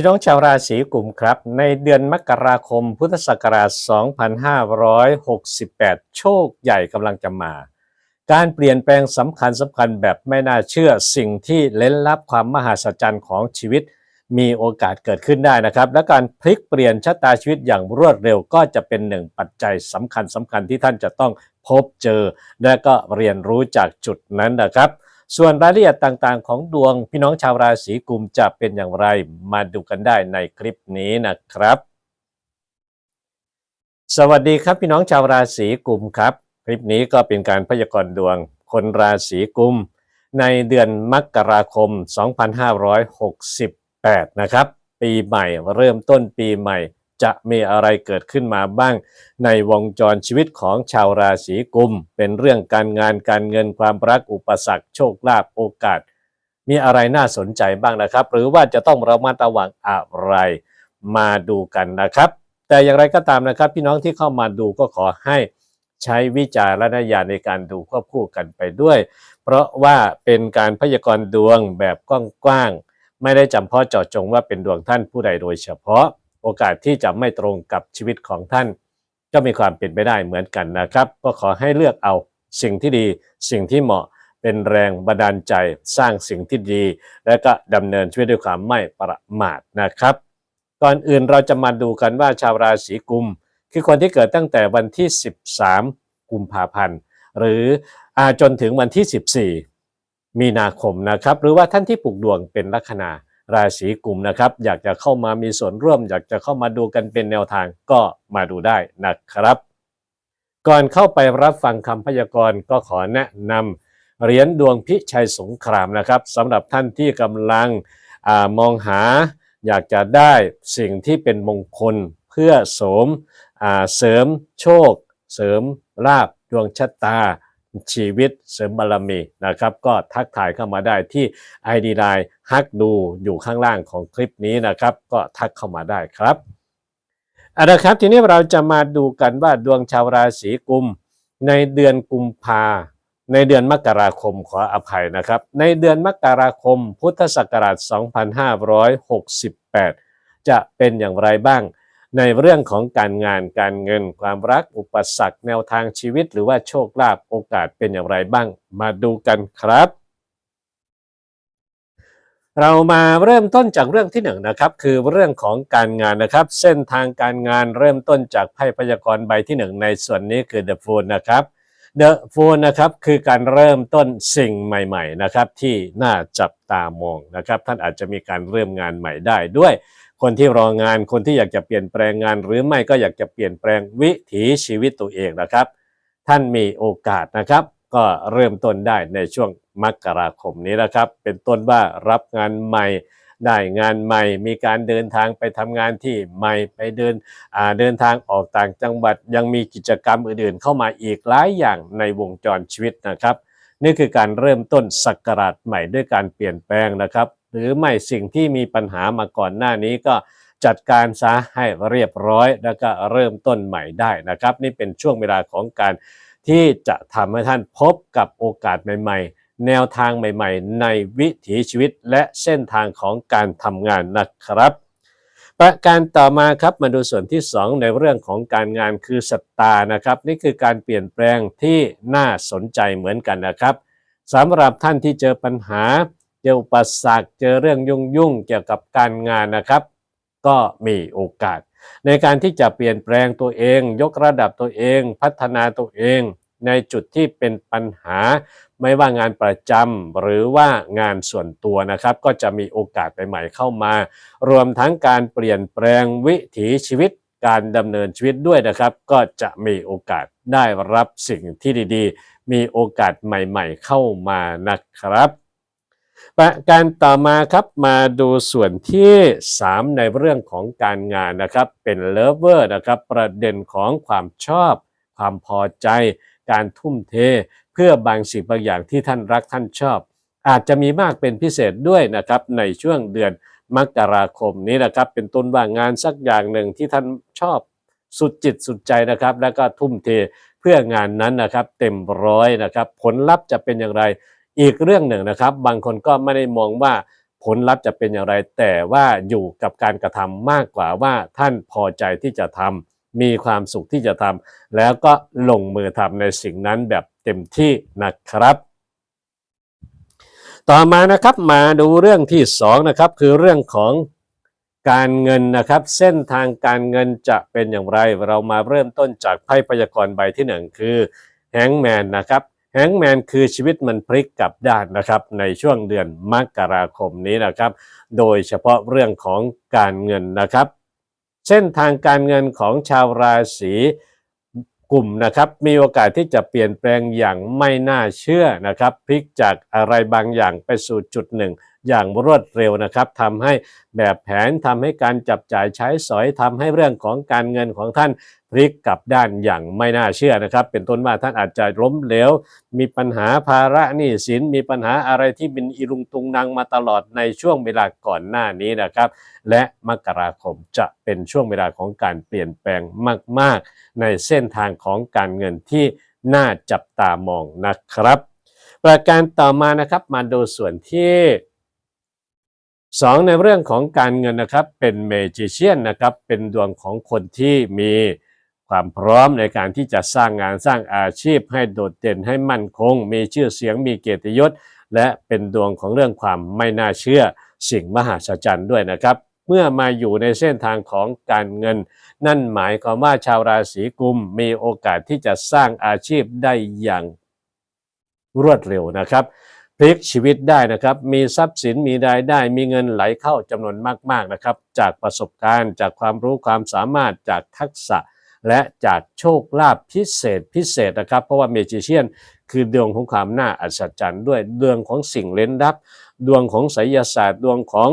พี่น้องชาวราศีกลุ่มครับ ในเดือนมกราคมพุทธศักราช 2568 โชคใหญ่กำลังจะมา การเปลี่ยนแปลงสำคัญสำคัญแบบไม่น่าเชื่อสิ่งที่เล้นลับความมหัศจรรย์ของชีวิต มีโอกาสเกิดขึ้นได้นะครับ และการพลิกเปลี่ยนชะตาชีวิตอย่างรวดเร็วก็จะเป็นหนึ่งปัจจัยสำคัญสำคัญที่ท่านจะต้องพบเจอ และก็เรียนรู้จากจุดนั้นนะครับ ส่วนรายละเอียดต่างๆ ของดวงพี่น้องชาวราศีกุมจะเป็นอย่างไรมาดูกันได้ในคลิปนี้นะครับ สวัสดีครับพี่น้องชาวราศีกุมครับ คลิปนี้ก็เป็นการพยากรณ์ดวงคนราศีกุม ในเดือนมกราคม 2568 นะครับ ปีใหม่เริ่มต้นปีใหม่ จะมีอะไรเกิดขึ้นมาบ้าง ในวงจรชีวิตของชาวราศีกุม เป็นเรื่องการงานการเงินความรักอุปสรรคโชคลาภโอกาส มีอะไรน่าสนใจบ้างนะครับ หรือว่าจะต้องระมัดระวังอะไรมาดูกันนะครับ แต่อย่างไรก็ตามนะครับ พี่น้องที่เข้ามาดูก็ขอให้ใช้วิจารณญาณในการดูควบคู่กันไปด้วย เพราะว่าเป็นการพยากรณ์ดวงแบบกว้างๆไม่ได้จำเพาะเจาะจงว่าเป็นดวงท่านผู้ใดโดยเฉพาะ โอกาสที่จะไม่ตรงกับชีวิตของท่าน ก็มีความเป็นไปได้เหมือนกันนะครับ ก็ขอให้เลือกเอาสิ่งที่ดี สิ่งที่เหมาะเป็นแรงบันดาลใจสร้างสิ่งที่ดี และก็ดำเนินชีวิตด้วยความไม่ประมาทนะครับ ก่อนอื่นเราจะมาดูกันว่าชาวราศีกุม คือคนที่เกิดตั้งแต่วันที่ 13 กุมภาพันธ์ หรืออาจนถึงวันที่ 14 มีนาคมนะครับ หรือว่าท่านที่ปลูกดวงเป็นลัคนา ราศีกลุ่มนะครับ อยากจะเข้ามามีส่วนร่วม อยากจะเข้ามาดูกันเป็นแนวทางก็มาดูได้นะครับ ก่อนเข้าไปรับฟังคำพยากรณ์ก็ขอแนะนำเหรียญดวงพิชัยสงครามนะครับสำหรับท่านที่กำลังอมองหา อยากจะได้สิ่งที่เป็นมงคลเพื่อสมเสริมโชค เสริมลาบดวงชะตา ชีวิตเสริมบารมีนะครับ ก็ทักทายเข้ามาได้ที่ ID Line ฮักดูอยู่ข้างล่างของคลิปนี้นะครับ ก็ทักเข้ามาได้ครับเอาละครับ ทีนี้เราจะมาดูกันว่าดวงชาวราศีกุม ในเดือนกุมภาในเดือนมกราคมขออภัยนะครับ ในเดือนมกราคมพุทธศักราช 2568 จะเป็นอย่างไรบ้าง ในเรื่องของการงานการเงินความรักอุปสรรคแนวทางชีวิต หรือว่าโชคลาภโอกาสเป็นอย่างไรบ้าง มาดูกันครับ เรามาเริ่มต้นจากเรื่องที่หนึ่งนะครับ คือเรื่องของการงานนะครับ เส้นทางการงานเริ่มต้นจากไพ่พยากรณ์ใบที่หนึ่งในส่วนนี้คือ The Fool นะครับ The Fool นะครับคือการเริ่มต้นสิ่งใหม่ ๆ นะครับ ที่น่าจับตามองนะครับ ท่านอาจจะมีการเริ่มงานใหม่ได้ด้วย คนที่รองานคนที่อยากจะเปลี่ยนแปลงงาน หรือไม่ก็อยากจะเปลี่ยนแปลงวิถีชีวิตตัวเองนะครับ ท่านมีโอกาสนะครับ ก็เริ่มต้นได้ในช่วงมกราคมนี้นะครับ เป็นต้นว่ารับงานใหม่ได้งานใหม่ มีการเดินทางไปทำงานที่ใหม่ไปเดินอ่าเดินทางออกต่างจังหวัดยังมีกิจกรรมอื่นๆ เข้ามาอีกหลายอย่างในวงจรชีวิตนะครับ นี่คือการเริ่มต้นศักราชใหม่ด้วยการเปลี่ยนแปลงนะครับ หรือไม่สิ่งที่มีปัญหามาก่อนหน้านี้ก็จัดการซะให้เรียบร้อย แล้วก็เริ่มต้นใหม่ได้นะครับ นี่เป็นช่วงเวลาของการที่จะทำให้ท่านพบกับโอกาสใหม่ ๆ แนวทางใหม่ ๆ ในวิถีชีวิตและเส้นทางของการทำงานนะครับ ประการต่อมาครับมาดูส่วนที่ 2 ในเรื่องของการงานคือสตานะครับ นี่คือการเปลี่ยนแปลงที่น่าสนใจเหมือนกันนะครับสำหรับท่านที่เจอปัญหา เจออุปสรรคเจอเรื่องยุ่งยุ่งเกี่ยวกับการงานนะครับ ก็มีโอกาส ในการที่จะเปลี่ยนแปลงตัวเอง ยกระดับตัวเอง พัฒนาตัวเอง ในจุดที่เป็นปัญหา ไม่ว่างานประจำหรือว่างานส่วนตัวนะครับ ก็จะมีโอกาสใหม่ๆเข้ามา รวมทั้งการเปลี่ยนแปลงวิถีชีวิตการดำเนินชีวิตด้วยนะครับ ก็จะมีโอกาสได้รับสิ่งที่ดีๆ มีโอกาสใหม่ๆเข้ามานะครับ ประการต่อมาครับมาดูส่วนที่ 3 ในเรื่องของการงานนะครับ เป็นเลเวอร์นะครับ ประเด็นของความชอบ ความพอใจ การทุ่มเท เพื่อบางสิ่งบางอย่างที่ท่านรักท่านชอบ อาจจะมีมากเป็นพิเศษด้วยนะครับในช่วงเดือนมกราคมนี้นะครับ เป็นต้นว่างานสักอย่างหนึ่งที่ท่านชอบสุดจิตสุดใจนะครับ แล้วก็ทุ่มเทเพื่องานนั้นนะครับ เต็มร้อยนะครับ ผลลัพธ์จะเป็นอย่างไร อีกเรื่องหนึ่งนะครับ บางคนก็ไม่ได้มองว่าผลลัพธ์จะเป็นอย่างไร แต่ว่าอยู่กับการกระทำมากกว่าว่าท่านพอใจที่จะทำมีความสุขที่จะทำแล้วก็ลงมือทำในสิ่งนั้นแบบเต็มที่นะครับ ต่อมานะครับมาดูเรื่องที่สองนะครับคือเรื่องของการเงินนะครับเส้นทางการเงินจะเป็นอย่างไร เรามาเริ่มต้นจากไพ่พยากรณ์ใบที่หนึ่งคือแฮงแมนนะครับ แฮงแมนคือชีวิตมันพลิกกลับด้านนะครับในช่วงเดือนมกราคมนี้นะครับ โดยเฉพาะเรื่องของการเงินนะครับ เส้นทางการเงินของชาวราศีกลุ่มนะครับมีโอกาสที่จะเปลี่ยนแปลงอย่างไม่น่าเชื่อนะครับพลิกจากอะไรบางอย่างไปสู่จุดหนึ่ง อย่างรวดเร็วนะครับทำให้แบบแผนทำให้การจับจ่ายใช้สอยทำให้เรื่องของการเงินของท่านพลิกกลับด้านอย่างไม่น่าเชื่อนะครับ เป็นต้นว่าท่านอาจจะล้มเหลว มีปัญหาภาระหนี้สิน มีปัญหาอะไรที่เป็นอีรุงตุงนางมาตลอดในช่วงเวลาก่อนหน้านี้นะครับ และมกราคมจะเป็นช่วงเวลาของการเปลี่ยนแปลงมาก ๆ ในเส้นทางของการเงินที่น่าจับตามองนะครับ ประการต่อมานะครับมาดูส่วนที่ สองในเรื่องของการเงินนะครับเป็นเมจิเชียนนะครับเป็นดวงของคนที่มีความพร้อมในการที่จะสร้างงานสร้างอาชีพให้โดดเด่นให้มั่นคง มีชื่อเสียงมีเกียรติยศ และเป็นดวงของเรื่องความไม่น่าเชื่อ สิ่งมหัศจรรย์ด้วยนะครับ เมื่อมาอยู่ในเส้นทางของการเงิน นั่นหมายความว่าชาวราศีกุมมีโอกาสที่จะสร้างอาชีพได้อย่างรวดเร็วนะครับ พลิกชีวิตได้นะครับ มีทรัพย์สินมีรายได้ มีเงินไหลเข้าจำนวนมาก ๆนะครับ จากประสบการณ์จากความรู้ความสามารถจากทักษะ และจากโชคลาภพิเศษพิเศษนะครับ เพราะว่าเมจิเชียน คือดวงของความน่าอัศจรรย์ด้วยดวงของสิ่งเล้นลับ ดวงของไสยศาสตร์ดวงของ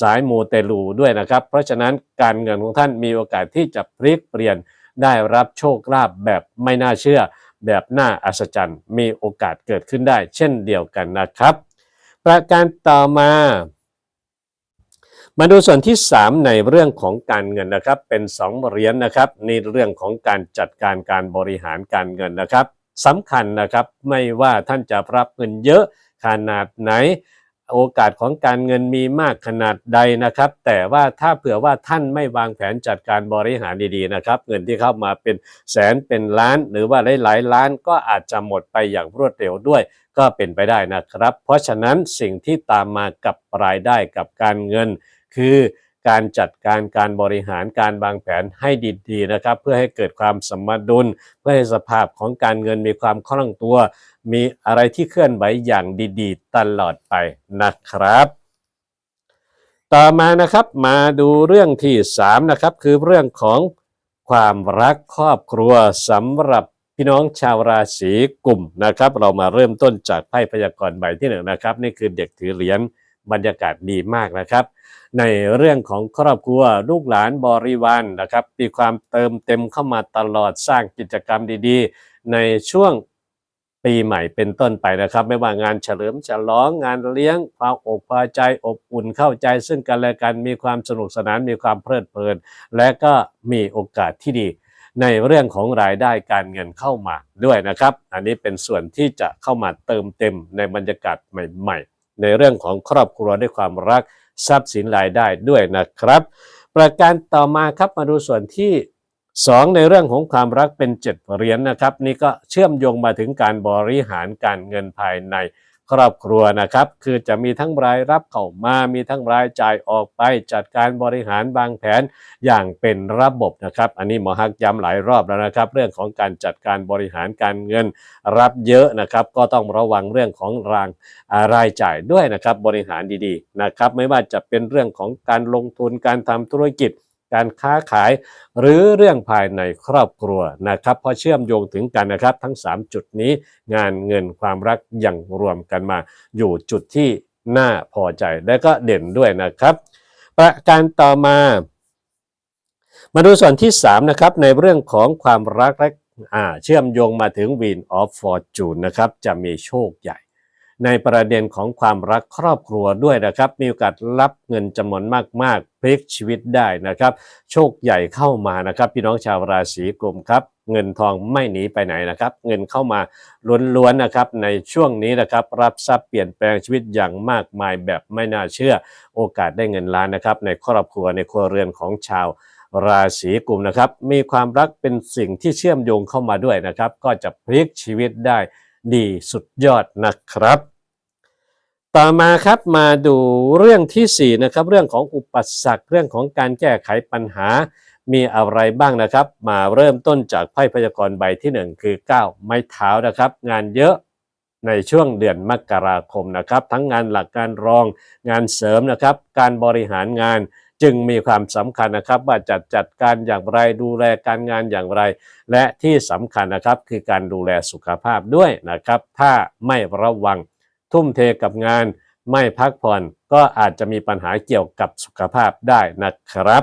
สายมูเตลูด้วยนะครับ เพราะฉะนั้นการเงินของท่านมีโอกาสที่จะพลิกเปลี่ยนได้รับโชคลาภแบบไม่น่าเชื่อ แบบน่าอัศจรรย์ มีโอกาสเกิดขึ้นได้ เช่นเดียวกันนะครับ ประการต่อมา มาดูส่วนที่ 3 ในเรื่องของการเงินนะครับ เป็น 2 เหรียญนะครับในเรื่องของการจัดการการบริหารการเงินนะครับสำคัญนะครับไม่ว่าท่านจะรับเงินเยอะขนาดไหน โอกาสของการเงินมีมากขนาดใดนะครับ แต่ว่าถ้าเผื่อว่าท่านไม่วางแผนจัดการบริหารดีๆนะครับ เงินที่เข้ามาเป็นแสนเป็นล้าน หรือว่าหลายๆล้านก็อาจจะหมดไปอย่างรวดเร็วด้วย ก็เป็นไปได้นะครับ เพราะฉะนั้นสิ่งที่ตามมากับรายได้กับการเงิน คือ การจัดการการบริหารการวางแผนให้ดีๆนะครับ เพื่อให้เกิดความสมดุล เพื่อให้สภาพของการเงินมีความคล่องตัว มีอะไรที่เคลื่อนไหวอย่างดีๆ ตลอดไปนะครับ ต่อมานะครับมาดูเรื่องที่3นะครับคือเรื่องของความรักครอบครัวสำหรับพี่น้องชาวราศีกุมนะครับ เรามาเริ่มต้นจากไพ่พยากรณ์ใบที่หนึ่งนะครับ นี่คือเด็กถือเหรียญ บรรยากาศดีมากนะครับ ในเรื่องของครอบครัวลูกหลานบริวารนนะครับ มีความเติมเต็มเข้ามาตลอดสร้างกิจกรรมดีๆ ในช่วงปีใหม่เป็นต้นไปนะครับ ไม่ว่างานเฉลิมฉลองงานเลี้ยงความอกพอใจอบอุ่นเข้าใจซึ่งกันและกันมีความสนุกสนานมีความเพลิดเพลิน และก็มีโอกาสที่ดีในเรื่องของรายได้การเงินเข้ามาด้วยนะครับ อันนี้เป็นส่วนที่จะเข้ามาเติมเต็มในบรรยากาศใหม่ ๆ ในเรื่องของครอบครัวด้วยความรักทรัพย์สินรายได้ด้วยนะครับ ประการต่อมาครับมาดูส่วนที่ 2 ในเรื่องของความรักเป็น 7 เหรียญนะครับ นี่ก็เชื่อมโยงมาถึงการบริหารการเงินภายใน ครอบครัวนะครับ คือจะมีทั้งรายรับเข้ามา มีทั้งรายจ่ายออกไป จัดการบริหารวางแผนอย่างเป็นระบบนะครับ อันนี้หมอฮักย้ำหลายรอบแล้วนะครับ เรื่องของการจัดการบริหารการเงินรับเยอะนะครับ ก็ต้องระวังเรื่องของรางรายจ่ายด้วยนะครับ บริหารดีๆนะครับ ไม่ว่าจะเป็นเรื่องของการลงทุนการทำธุรกิจ การค้าขาย หรือเรื่องภายในครอบครัวนะครับพราะเชื่อมโยงถึงกันนะครับ ทั้ง 3 จุดนี้งานเงินความรักอย่างรวมกันมา อยู่จุดที่น่าพอใจและก็เด่นด้วยนะครับ ประการต่อมา มาดูส่วนที่ 3 นะครับ ในเรื่องของความรักและเชื่อมโยงมาถึง Wheel of Fortune นะครับ จะมีโชคใหญ่ ในประเด็นของความรักครอบครัวด้วยนะครับ มีโอกาสรับเงินจำนวนมากๆพลิกชีวิตได้นะครับ โชคใหญ่เข้ามานะครับ พี่น้องชาวราศีกุมครับ เงินทองไม่หนีไปไหนนะครับ เงินเข้ามาล้วนๆนะครับในช่วงนี้นะครับ รับทรัพย์เปลี่ยนแปลงชีวิตอย่างมากมายแบบไม่น่าเชื่อ โอกาสได้เงินล้านนะครับ ในครอบครัวในครัวเรือนของชาวราศีกุมนะครับ มีความรักเป็นสิ่งที่เชื่อมโยงเข้ามาด้วยนะครับ ก็จะพลิกชีวิตได้ ดีสุดยอดนะครับ ต่อมาครับมาดูเรื่องที่สี่นะครับเรื่องของอุปสรรคเรื่องของการแก้ไขปัญหามีอะไรบ้างนะครับ มาเริ่มต้นจากไพ่พยากรณ์ใบที่หนึ่งคือ 9 ไม้เท้านะครับ งานเยอะในช่วงเดือนมกราคมนะครับ ทั้งงานหลักการรองงานเสริมนะครับ การบริหารงาน จึงมีความสำคัญนะครับ ว่าจัดจัดการอย่างไรดูแลการงานอย่างไร และที่สำคัญนะครับคือการดูแลสุขภาพด้วยนะครับ ถ้าไม่ระวังทุ่มเทกับงาน ไม่พักผ่อนก็อาจจะมีปัญหาเกี่ยวกับสุขภาพได้นะครับ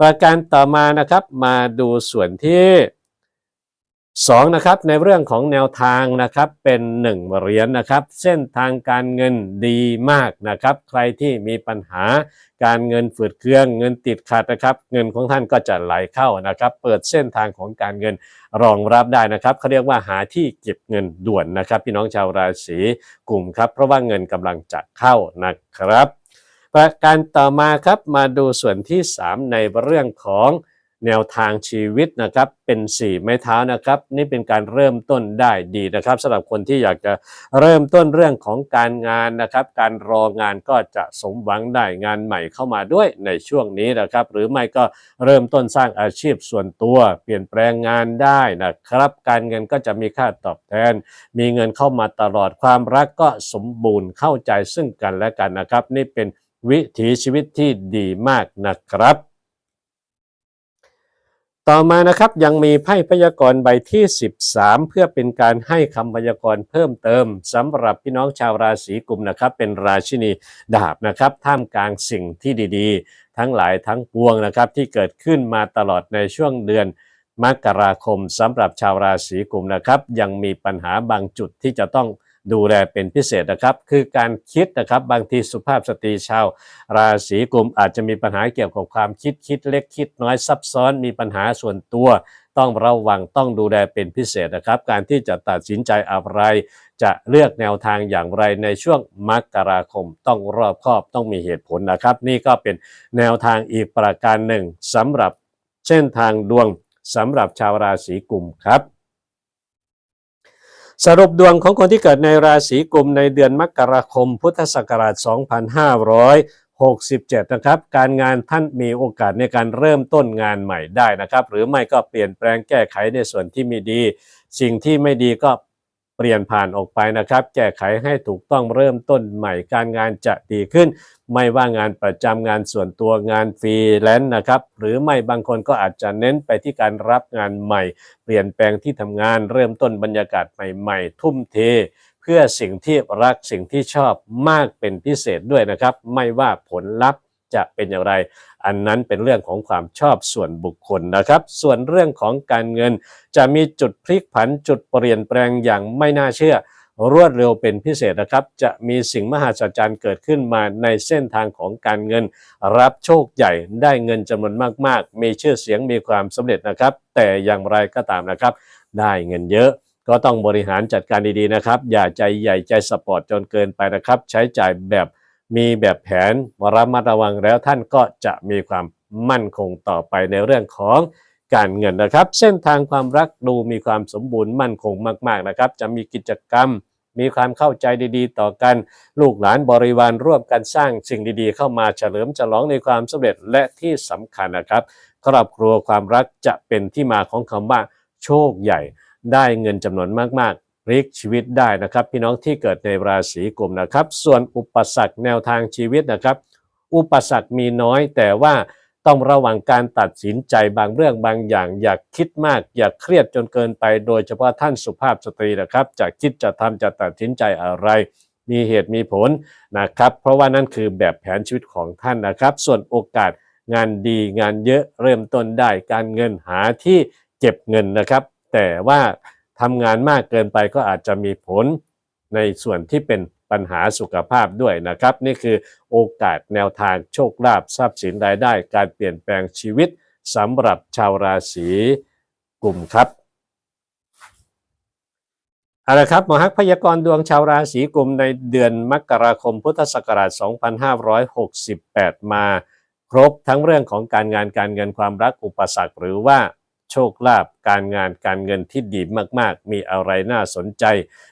ประการต่อมานะครับมาดูส่วนที่ สองนะครับในเรื่องของแนวทางนะครับเป็นหนึ่งเหรียญนะครับ เส้นทางการเงินดีมากนะครับ ใครที่มีปัญหาการเงินฝืดเครื่องเงินติดขัดนะครับ เงินของท่านก็จะไหลเข้านะครับ เปิดเส้นทางของการเงินรองรับได้นะครับเขาเรียกว่าหาที่เก็บเงินด่วนนะครับ พี่น้องชาวราศีกลุ่มครับ เพราะว่าเงินกำลังจะเข้านะครับ ประการต่อมาครับมาดูส่วนที่ 3 ในเรื่องของ แนวทางชีวิตนะครับเป็น 4 ไม้เท้านะครับ นี่เป็นการเริ่มต้นได้ดีนะครับสำหรับคนที่อยากจะเริ่มต้นเรื่องของการงานนะครับ การรองานก็จะสมหวังได้งานใหม่เข้ามาด้วยในช่วงนี้นะครับ หรือไม่ก็เริ่มต้นสร้างอาชีพส่วนตัว เปลี่ยนแปลงงานได้นะครับ การเงินก็จะมีค่าตอบแทน มีเงินเข้ามาตลอดความรักก็สมบูรณ์เข้าใจซึ่งกันและกันนะครับ นี่เป็นวิถีชีวิตที่ดีมากนะครับ ต่อมานะครับยังมีไพ่พยากรณ์ใบที่ 13 เพื่อเป็นการให้คำพยากรณ์เพิ่มเติมสำหรับพี่น้องชาวราศีกุมนะครับ เป็นราชินีดาบนะครับ ท่ามกลางสิ่งที่ดีๆ ทั้งหลายทั้งปวงนะครับ ที่เกิดขึ้นมาตลอดในช่วงเดือนมกราคมสำหรับชาวราศีกุมนะครับ ยังมีปัญหาบางจุดที่จะต้อง ดูแลเป็นพิเศษนะครับ คือการคิดนะครับบางทีสุภาพสตรีชาว ราศีกุมอาจจะมีปัญหาเกี่ยวกับความคิดคิดเล็กคิดน้อยซับซ้อนมีปัญหาส่วนตัว ต้องระวังต้องดูแลเป็นพิเศษนะครับ การที่จะตัดสินใจอะไร จะเลือกแนวทางอย่างไรในช่วงมกราคม ต้องรอบคอบต้องมีเหตุผลนะครับ นี่ก็เป็นแนวทางอีกประการหนึ่งสำหรับเส้นทางดวงสำหรับชาวราศีกุมครับ สรุปดวงของคนที่เกิดในราศีกุมในเดือนมกราคม พุทธศักราช 2567 นะครับ การงานท่านมีโอกาสในการเริ่มต้นงานใหม่ได้นะครับ หรือไม่ก็เปลี่ยนแปลงแก้ไขในส่วนที่มีดี สิ่งที่ไม่ดีก็ เปลี่ยนผ่านออกไปนะครับ แก้ไขให้ถูกต้องเริ่มต้นใหม่การงานจะดีขึ้น ไม่ว่างานประจำงานส่วนตัวงานฟรีแลนซ์นะครับ หรือไม่บางคนก็อาจจะเน้นไปที่การรับงานใหม่ เปลี่ยนแปลงที่ทำงานเริ่มต้นบรรยากาศใหม่ๆ ทุ่มเทเพื่อสิ่งที่รักสิ่งที่ชอบมากเป็นพิเศษด้วยนะครับ ไม่ว่าผลลัพธ์ จะเป็นอย่างไร อันนั้นเป็นเรื่องของความชอบส่วนบุคคลนะครับ ส่วนเรื่องของการเงิน จะมีจุดพลิกผันจุดเปลี่ยนแปลงอย่างไม่น่าเชื่อ รวดเร็วเป็นพิเศษนะครับ จะมีสิ่งมหัศจรรย์เกิดขึ้นมาในเส้นทางของการเงิน รับโชคใหญ่ได้เงินจำนวนมากๆ มีชื่อเสียงมีความสำเร็จนะครับ แต่อย่างไรก็ตามนะครับ ได้เงินเยอะก็ต้องบริหารจัดการดีๆนะครับ อย่าใจใหญ่ใจสปอร์ตจนเกินไปนะครับ ใช้จ่ายแบบ มีแบบแผนระมัดระวังแล้วท่านก็จะมีความมั่นคงต่อไปในเรื่องของการเงินนะครับ เส้นทางความรักดูมีความสมบูรณ์มั่นคงมาก ๆนะครับ จะมีกิจกรรม มีความเข้าใจดีๆ ต่อกัน ลูกหลานบริวารร่วมกันสร้างสิ่งดีๆ เข้ามาเฉลิมฉลองในความสำเร็จและที่สำคัญนะครับ ครอบครัวความรักจะเป็นที่มาของคำว่าโชคใหญ่ ได้เงินจำนวนมากๆ พลิกชีวิตได้นะครับ พี่น้องที่เกิดในราศีกุมนะครับ ส่วนอุปสรรคแนวทางชีวิตนะครับ อุปสรรคมีน้อย แต่ว่าต้องระวังการตัดสินใจบางเรื่องบางอย่าง อย่าคิดมาก อย่าเครียดจนเกินไป โดยเฉพาะท่านสุภาพสตรีนะครับ จะคิดจะทำจะตัดสินใจอะไร มีเหตุมีผลนะครับ เพราะว่านั่นคือแบบแผนชีวิตของท่านนะครับ ส่วนโอกาสงานดีงานเยอะเริ่มต้นได้การเงินหาที่เก็บเงินนะครับ แต่ว่า ทำงานมากเกินไปก็อาจจะมีผลในส่วนที่เป็นปัญหาสุขภาพด้วยนะครับ นี่คือโอกาสแนวทางโชคลาภทรัพย์สินรายได้ การเปลี่ยนแปลงชีวิตสำหรับชาวราศีกลุ่มครับเอาละครับหมอฮักพยากรณ์ดวงชาวราศีกลุ่มในเดือนมกราคมพุทธศักราช 2568 มา ครบทั้งเรื่องของการงานการเงินความรักอุปสรรคหรือว่า โชคลาภการงานการเงินที่ดีมากๆ มีอะไรน่าสนใจ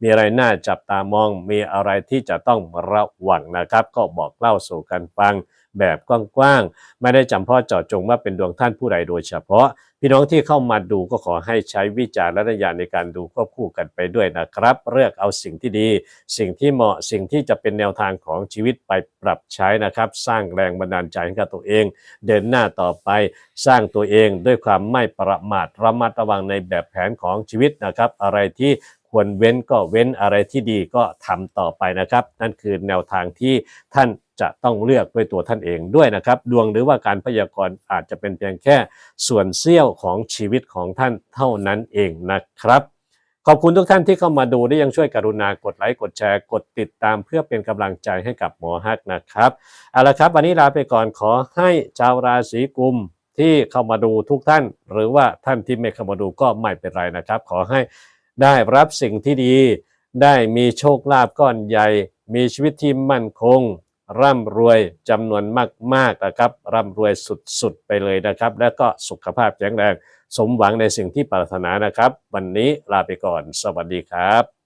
มีอะไรน่าจับตามอง มีอะไรที่จะต้องระวังนะครับ ก็บอกเล่าสู่กันฟัง แบบกว้างๆ ไม่ได้จำเพาะเจาะจงว่าเป็นดวงท่านผู้ใดโดยเฉพาะ พี่น้องที่เข้ามาดูก็ขอให้ใช้วิจารณญาณในการดูควบคู่กันไปด้วยนะครับ เลือกเอาสิ่งที่ดี สิ่งที่เหมาะสิ่งที่จะเป็นแนวทางของชีวิตไปปรับใช้นะครับ สร้างแรงบันดาลใจให้กับตัวเอง เดินหน้าต่อไป สร้างตัวเองด้วยความไม่ประมาทระมัดระวังในแบบแผนของชีวิตนะครับ อะไรที่ควรเว้นก็เว้นอะไรที่ดีก็ทำต่อไปนะครับ นั่นคือแนวทางที่ท่าน จะต้องเลือกด้วยตัวท่านเองด้วยนะครับ ดวงหรือว่าการพยากรณ์อาจจะเป็นเพียงแค่ส่วนเสี้ยวของชีวิตของท่านเท่านั้นเองนะครับ ขอบคุณทุกท่านที่เข้ามาดูได้ยังช่วยกรุณากดไลค์กดแชร์กดติดตามเพื่อเป็นกำลังใจให้กับหมอฮักนะครับเอาละครับวันนี้ลาไปก่อนขอให้ชาวราศีกุมที่เข้ามาดูทุกท่าน หรือว่าท่านที่ไม่เข้ามาดูก็ไม่เป็นไรนะครับ ขอให้ได้รับสิ่งที่ดี ได้มีโชคลาภก้อนใหญ่ มีชีวิตที่มั่นคง ร่ำรวยจำนวนมากๆนะครับ ร่ำรวยสุดๆไปเลยนะครับ และก็สุขภาพแข็งแรง สมหวังในสิ่งที่ปรารถนานะครับ วันนี้ลาไปก่อน สวัสดีครับ